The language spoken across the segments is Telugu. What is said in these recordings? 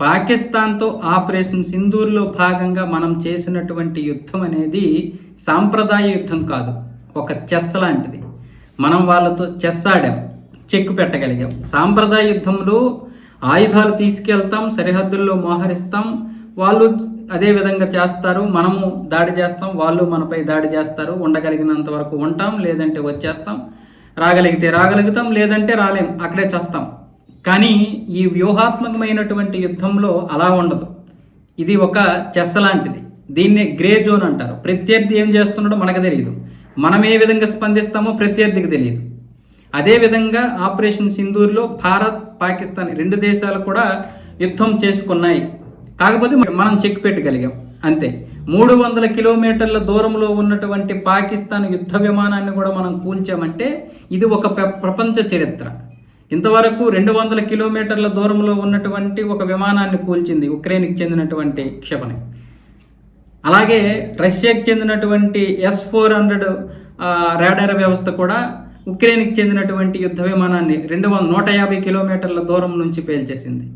పాకిస్తాన్తో ఆపరేషన్ సింధూర్లో భాగంగా మనం చేసినటువంటి యుద్ధం అనేది సాంప్రదాయ యుద్ధం కాదు. ఒక చెస్ లాంటిది. మనం వాళ్ళతో చెస్ ఆడాం. చెక్కు పెట్టగలిగాం. సాంప్రదాయ యుద్ధంలో ఆయుధాలు తీసుకెళ్తాం సరిహద్దుల్లో మోహరిస్తాం. వాళ్ళు అదే విధంగా చేస్తారు. మనము దాడి చేస్తాం. వాళ్ళు మనపై దాడి చేస్తారు. ఉండగలిగినంత వరకు ఉంటాం. లేదంటే వచ్చేస్తాం. రాగలిగితే రాగలుగుతాం. లేదంటే రాలేం. అక్కడే చేస్తాం. కానీ ఈ వ్యూహాత్మకమైనటువంటి యుద్ధంలో అలా ఉండదు. ఇది ఒక చెస్ లాంటిది. దీన్ని గ్రే జోన్ అంటారు. ప్రత్యర్థి ఏం చేస్తున్నాడో మనకు తెలియదు మనం ఏ విధంగా స్పందిస్తామో ప్రత్యర్థికి తెలియదు అదేవిధంగా ఆపరేషన్ సింధూర్లో భారత్ పాకిస్తాన్ రెండు దేశాలు కూడా యుద్ధం చేసుకున్నాయి. కాకపోతే మనం చెక్ పెట్టగలిగాం. అంతే. మూడు వందల కిలోమీటర్ల దూరంలో ఉన్నటువంటి పాకిస్తాన్ యుద్ధ విమానాన్ని కూడా మనం కూల్చామంటే ఇది ఒక ప్ర- ప్రపంచ చరిత్ర. ఇంతవరకు రెండు వందల కిలోమీటర్ల దూరంలో ఉన్నటువంటి ఒక విమానాన్ని కూల్చింది ఉక్రెయిన్కి చెందినటువంటి క్షిపణి. అలాగే రష్యాకి చెందినటువంటి ఎస్ ఫోర్ హండ్రెడ్ రాడార్ వ్యవస్థ కూడా ఉక్రెయిన్కి చెందినటువంటి యుద్ధ విమానాన్ని రెండు వందల నూట యాభై కిలోమీటర్ల దూరం నుంచి పేల్చేసింది.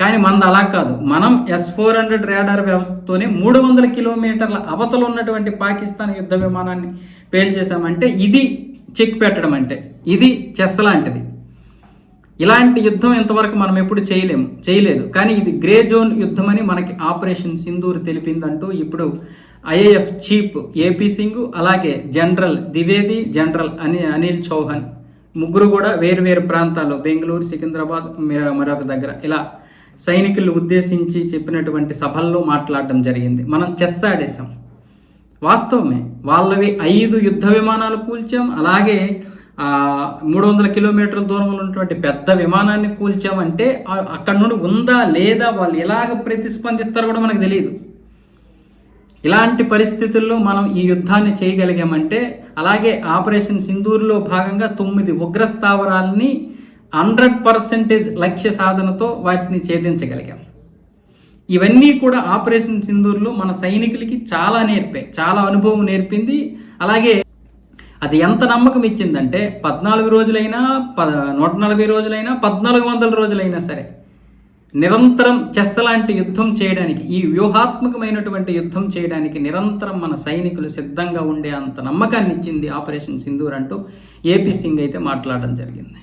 కానీ మనది అలా కాదు. మనం ఎస్ ఫోర్ హండ్రెడ్ రాడార్ వ్యవస్థతోనే మూడు వందల కిలోమీటర్ల అవతల ఉన్నటువంటి పాకిస్తాన్ యుద్ధ విమానాన్ని పేల్చేశామంటే ఇది చెక్ పెట్టడం అంటే ఇది చెస్ లాంటిది. ఇలాంటి యుద్ధం ఇంతవరకు మనం ఎప్పుడు చేయలేము చేయలేదు. కానీ ఇది గ్రే జోన్ యుద్ధం అని మనకి ఆపరేషన్ సింధూర్ తెలిపిందంటూ ఇప్పుడు ఐఏఎఫ్ చీఫ్ ఏపీ సింగ్ అలాగే జనరల్ ద్వివేది జనరల్ అని అనిల్ చౌహాన్ ముగ్గురు కూడా వేరు వేరు ప్రాంతాల్లో బెంగళూరు సికింద్రాబాద్ మరొక దగ్గర ఇలా సైనికులు ఉద్దేశించి చెప్పినటువంటి సభల్లో మాట్లాడడం జరిగింది. మనం చెస్ ఆడేశాం. వాస్తవమే వాళ్ళవి ఐదు యుద్ధ విమానాలు కూల్చాం అలాగే మూడు వందల కిలోమీటర్ల దూరంలో ఉన్నటువంటి పెద్ద విమానాన్ని కూల్చామంటే అక్కడ నుండి ఉందా లేదా వాళ్ళు ఎలాగ ప్రతిస్పందిస్తారో కూడా మనకు తెలియదు ఇలాంటి పరిస్థితుల్లో మనం ఈ యుద్ధాన్ని చేయగలిగామంటే అలాగే ఆపరేషన్ సింధూర్లో భాగంగా తొమ్మిది ఉగ్ర స్థావరాలని హండ్రెడ్ పర్సెంటేజ్ లక్ష్య సాధనతో వాటిని ఛేదించగలిగాం. ఇవన్నీ కూడా ఆపరేషన్ సింధూర్లో మన సైనికులకి చాలా నేర్పాయి చాలా అనుభవం నేర్పింది. అలాగే అది ఎంత నమ్మకం ఇచ్చిందంటే పద్నాలుగు రోజులైనా ప నూట నలభై రోజులైనా పద్నాలుగు వందల రోజులైనా సరే నిరంతరం చెస్ లాంటి యుద్ధం చేయడానికి ఈ వ్యూహాత్మకమైనటువంటి యుద్ధం చేయడానికి నిరంతరం మన సైనికులు సిద్ధంగా ఉండే అంత నమ్మకాన్ని ఇచ్చింది ఆపరేషన్ సింధూర్ అంటూ ఏపీ సింగ్ అయితే మాట్లాడడం జరిగింది.